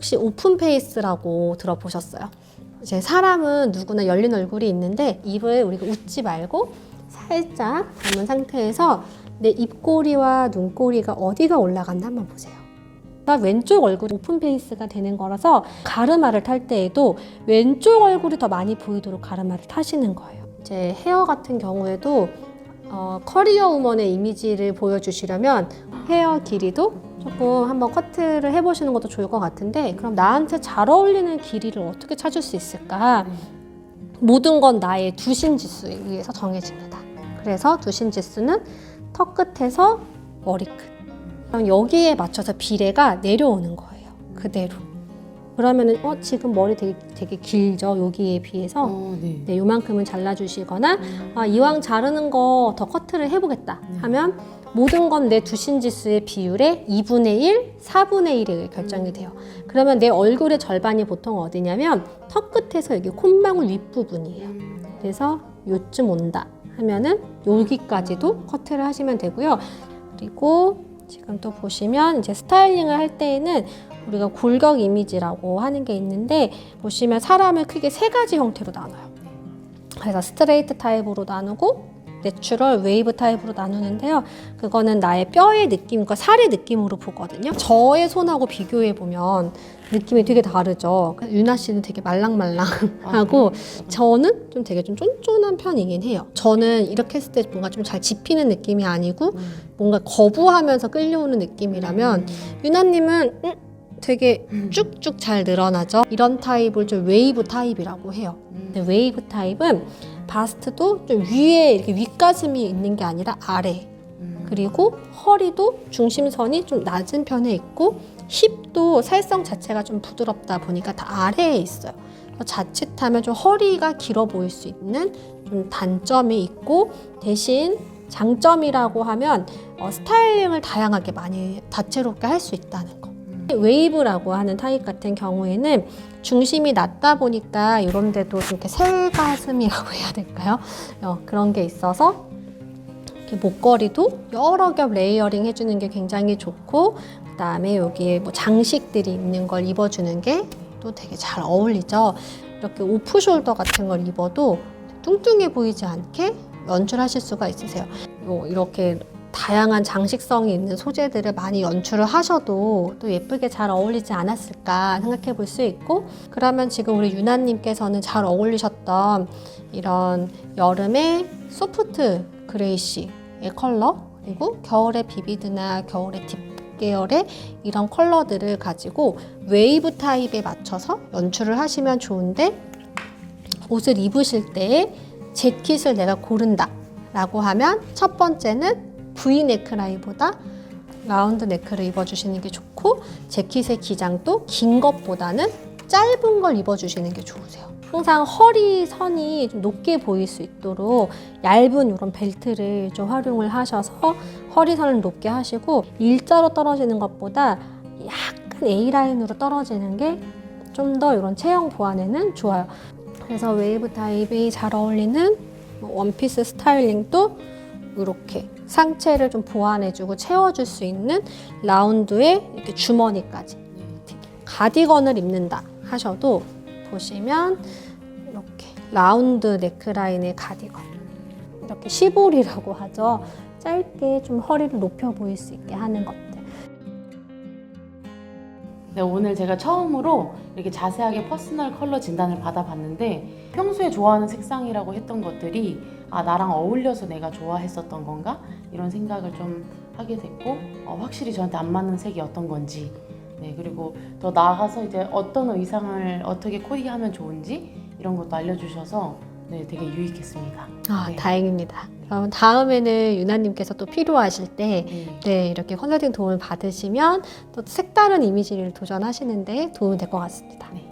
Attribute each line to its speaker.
Speaker 1: 혹시 오픈 페이스라고 들어보셨어요? 이제 사람은 누구나 열린 얼굴이 있는데 입을 우리가 웃지 말고 살짝 감은 상태에서 내 입꼬리와 눈꼬리가 어디가 올라간다 한번 보세요. 왼쪽 얼굴이 오픈 페이스가 되는 거라서 가르마를 탈 때에도 왼쪽 얼굴이 더 많이 보이도록 가르마를 타시는 거예요. 이제 헤어 같은 경우에도 어, 커리어 우먼의 이미지를 보여주시려면 헤어 길이도 조금 한번 커트를 해보시는 것도 좋을 것 같은데 그럼 나한테 잘 어울리는 길이를 어떻게 찾을 수 있을까? 모든 건 나의 두신 지수에 의해서 정해집니다. 그래서 두신 지수는 턱 끝에서 머리 끝. 그럼 여기에 맞춰서 비례가 내려오는 거예요. 그대로. 그러면은 어 지금 머리 되게 되게 길죠 여기에 비해서
Speaker 2: 어, 네.
Speaker 1: 네, 요만큼은 잘라주시거나 아, 이왕 자르는 거 더 커트를 해보겠다 하면 모든 건 내 두신 지수의 비율의 2분의 1, 4분의 1이 결정이 돼요. 그러면 내 얼굴의 절반이 보통 어디냐면 턱 끝에서 여기 콧망울 윗부분이에요. 그래서 요쯤 온다 하면은 여기까지도 커트를 하시면 되고요. 그리고 지금 또 보시면 이제 스타일링을 할 때에는 우리가 골격 이미지라고 하는 게 있는데 보시면 사람을 크게 세 가지 형태로 나눠요. 그래서 스트레이트 타입으로 나누고 내추럴 웨이브 타입으로 나누는데요. 그거는 나의 뼈의 느낌과 살의 느낌으로 보거든요. 저의 손하고 비교해 보면 느낌이 되게 다르죠. 유나 씨는 되게 말랑말랑하고 저는 좀 되게 좀 쫀쫀한 편이긴 해요. 저는 이렇게 했을 때 뭔가 좀 잘 집히는 느낌이 아니고 뭔가 거부하면서 끌려오는 느낌이라면 유나님은 음, 되게 쭉쭉 잘 늘어나죠. 이런 타입을 좀 웨이브 타입이라고 해요. 근데 웨이브 타입은 바스트도 좀 위에 이렇게 윗가슴이 있는 게 아니라 아래. 그리고 허리도 중심선이 좀 낮은 편에 있고 힙도 살성 자체가 좀 부드럽다 보니까 다 아래에 있어요. 자칫하면 좀 허리가 길어 보일 수 있는 좀 단점이 있고 대신 장점이라고 하면 어, 스타일링을 다양하게 많이 다채롭게 할 수 있다는 거. 웨이브라고 하는 타입 같은 경우에는 중심이 낮다 보니까 이런 데도 좀 이렇게 셀가슴이라고 해야 될까요? 어, 그런 게 있어서 목걸이도 여러 겹 레이어링 해주는 게 굉장히 좋고 그 다음에 여기에 뭐 장식들이 있는 걸 입어주는 게 또 되게 잘 어울리죠. 이렇게 오프숄더 같은 걸 입어도 뚱뚱해 보이지 않게 연출하실 수가 있으세요. 요 이렇게 다양한 장식성이 있는 소재들을 많이 연출을 하셔도 또 예쁘게 잘 어울리지 않았을까 생각해 볼 수 있고 그러면 지금 우리 유나님께서는 잘 어울리셨던 이런 여름의 소프트 그레이시의 컬러 그리고 겨울의 비비드나 겨울의 딥 계열의 이런 컬러들을 가지고 웨이브 타입에 맞춰서 연출을 하시면 좋은데 옷을 입으실 때 재킷을 내가 고른다 라고 하면 첫 번째는 V 네크라인보다 라운드 네크를 입어주시는 게 좋고 재킷의 기장도 긴 것보다는 짧은 걸 입어주시는 게 좋으세요. 항상 허리 선이 좀 높게 보일 수 있도록 얇은 이런 벨트를 좀 활용을 하셔서 허리 선을 높게 하시고 일자로 떨어지는 것보다 약간 A 라인으로 떨어지는 게 좀 더 이런 체형 보완에는 좋아요. 그래서 웨이브 타입이 잘 어울리는 뭐 원피스 스타일링도 이렇게 상체를 좀 보완해주고 채워줄 수 있는 라운드의 이렇게 주머니까지 가디건을 입는다 하셔도 보시면 이렇게 라운드 네크라인의 가디건 이렇게 시볼이라고 하죠. 짧게 좀 허리를 높여 보일 수 있게 하는 것들
Speaker 2: 네, 오늘 제가 처음으로 이렇게 자세하게 퍼스널 컬러 진단을 받아봤는데 평소에 좋아하는 색상이라고 했던 것들이 아 나랑 어울려서 내가 좋아했었던 건가? 이런 생각을 좀 하게 됐고 어, 확실히 저한테 안 맞는 색이 어떤 건지 네 그리고 더 나아가서 이제 어떤 의상을 어떻게 코디하면 좋은지 이런 것도 알려주셔서 네 되게 유익했습니다.
Speaker 1: 아
Speaker 2: 네.
Speaker 1: 다행입니다 그럼 다음에는 유나님께서 또 필요하실 때
Speaker 2: 네.
Speaker 1: 네, 이렇게 컨설팅 도움을 받으시면 또 색다른 이미지를 도전하시는데 도움이 될 것 같습니다.
Speaker 2: 네.